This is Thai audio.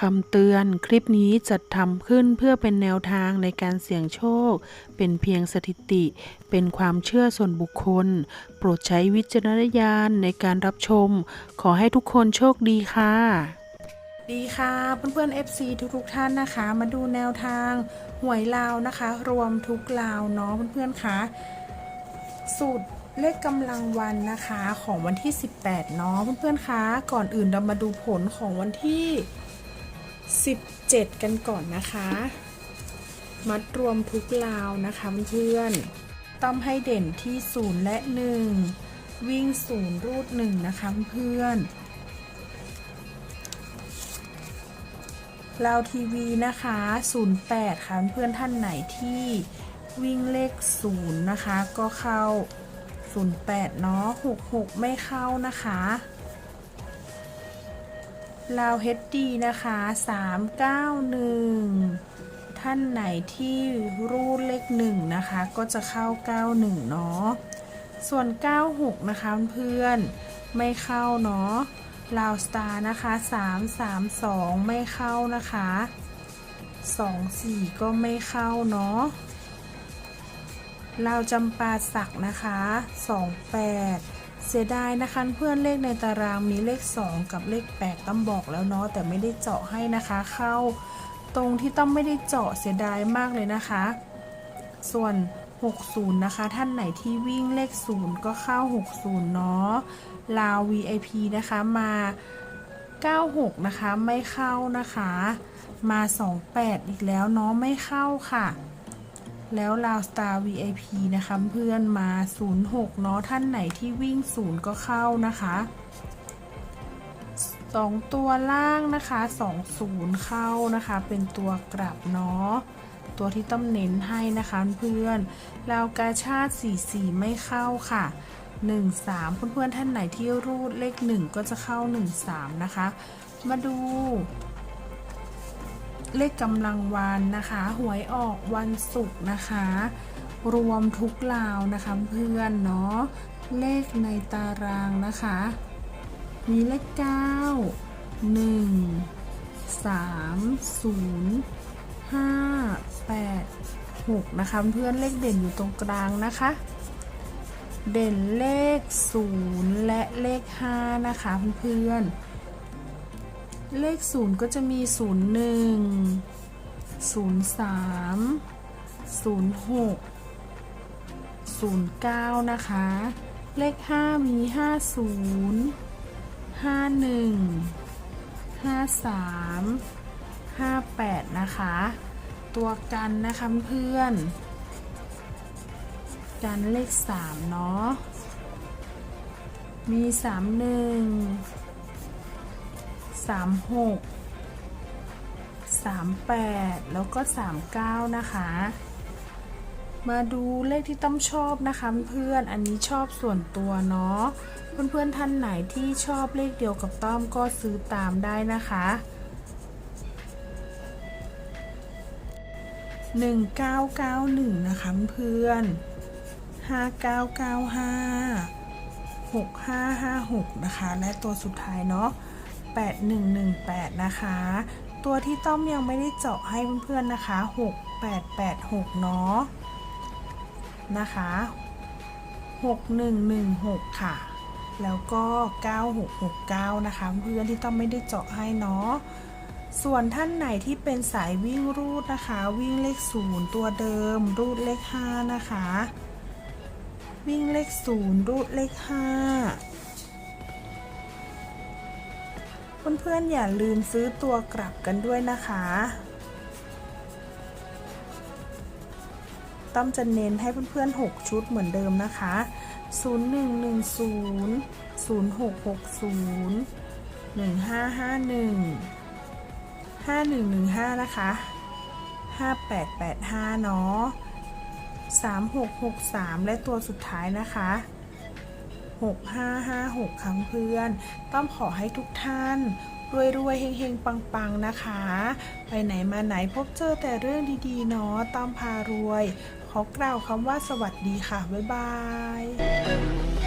คำเตือนคลิปนี้จัดทำขึ้นเพื่อเป็นแนวทางในการเสี่ยงโชค เป็นเพียงสถิติ เป็นความเชื่อส่วนบุคคล โปรดใช้วิจารณญาณในการรับชม ขอให้ทุกคนโชคดีค่ะ ดีค่ะเพื่อนๆ FC ทุกๆท่านนะคะ มาดูแนวทางหวยลาวนะคะ รวมทุกลาวเนาะเพื่อนๆคะสูตรเลขกำลังวันนะคะของวันที่ 18 เนาะเพื่อนๆคะก่อนอื่นเรามาดูผลของวันที่ 17 กันก่อนนะคะ มัดรวมทุกลาวนะคะเพื่อนต้องให้เด่นที่ 0 และ 1 วิ่ง 0 รูด 1 นะคะเพื่อนๆลาวทีวีนะคะ 08 ค่ะเพื่อนท่านไหนที่วิ่งเลข 0 นะคะ ก็เข้า 08 เนาะ66 ไม่เข้านะคะ ลาวเฮดดีนะคะ 391 ท่านไหนที่รูดเลขหนึ่งนะคะ ก็จะเข้า 91 เนาะ ส่วน 96 นะคะเพื่อนไม่เข้าเนาะลาวสตาร์นะคะ 332 ไม่เข้านะคะ 24 ก็ไม่เข้าเนาะลาวจำปาสักนะคะ 28 เสียดายนะคะเพื่อนเลขในตารางมีเลข 2 กับเลข 8ต้องบอกแล้วเนาะแต่ไม่ได้เจาะให้นะคะ เข้าตรงที่ต้องไม่ได้เจาะเสียดายมากเลยนะคะ ส่วน 60 นะคะ ท่านไหนที่วิ่งเลข 0 ก็เข้า 60 เนาะลาว VIP นะคะมา 96 นะคะไม่เข้านะคะ มา 28 อีกแล้วเนาะไม่เข้าค่ะ แล้วลาวสตาร์ VIP นะคะเพื่อนมา 06 เนาะท่านไหนที่วิ่ง 0 ก็เข้านะคะ 2 ตัวล่างนะคะ 20 เข้านะคะ เป็นตัวกลับเนาะตัวที่ต้องเน้นให้นะคะเพื่อนลาวกาชาติ 44 ไม่เข้าค่ะ 13 เพื่อนๆท่านไหนที่รูดเลข 1 ก็จะเข้า 13 นะคะ มาดู เลขกำลังวันนะคะ หวยออกวันศุกร์นะคะ รวมทุกลาวนะคะเพื่อนเนาะเลขในตารางนะคะ มีเลข 9 1 3 0 5 8 6 นะคะเพื่อนเลขเด่นอยู่ตรงกลางนะคะ เด่นเลข 0 และเลข 5 นะคะเพื่อนๆ เลข0ก็จะมี0 1 0 3 0 6 0 9นะคะ เลข5มี50 51 53 58นะคะ ตัวกันนะคะเพื่อน กันเลข3เนาะมี 31 36 38แล้วก็39นะคะ มาดูเลขที่ต้อมชอบนะคะเพื่อนอันนี้ชอบส่วนตัวเนาะเพื่อนๆท่านไหนที่ชอบเลขเดียวกับต้อมก็ซื้อตามได้นะคะ1991นะคะเพื่อน5995 6556นะคะ และตัวสุดท้ายเนาะ 8118 นะคะ ตัวที่ต้อมยังไม่ได้เจาะให้เพื่อนๆนะคะ 6886 เนาะนะคะ 6116 ค่ะ แล้วก็ 9669 นะคะ เพื่อนที่ต้อมไม่ได้เจาะให้เนาะส่วนท่านไหนที่เป็นสายวิ่งรูดนะคะ วิ่งเลข 0 ตัวเดิม รูดเลข 5 นะคะ วิ่งเลข 0 รูดเลข 5 เพื่อนๆอย่าลืมซื้อตัวกลับกันด้วยนะคะ ต้อมจะเน้นให้เพื่อนๆ 6 ชุดเหมือนเดิมนะคะ 0110 0660 1551 5115 นะคะ 5885 เนาะ3663 และตัวสุดท้ายนะคะ 6556 ครั้งเพื่อน ต้องขอให้ทุกท่านรวยๆเฮงๆ ปังๆ นะคะ ไปไหนมาไหนพบเจอแต่เรื่องดีๆ เนาะต้อมพารวย ขอกล่าวคำว่าสวัสดีค่ะ บ๊ายบาย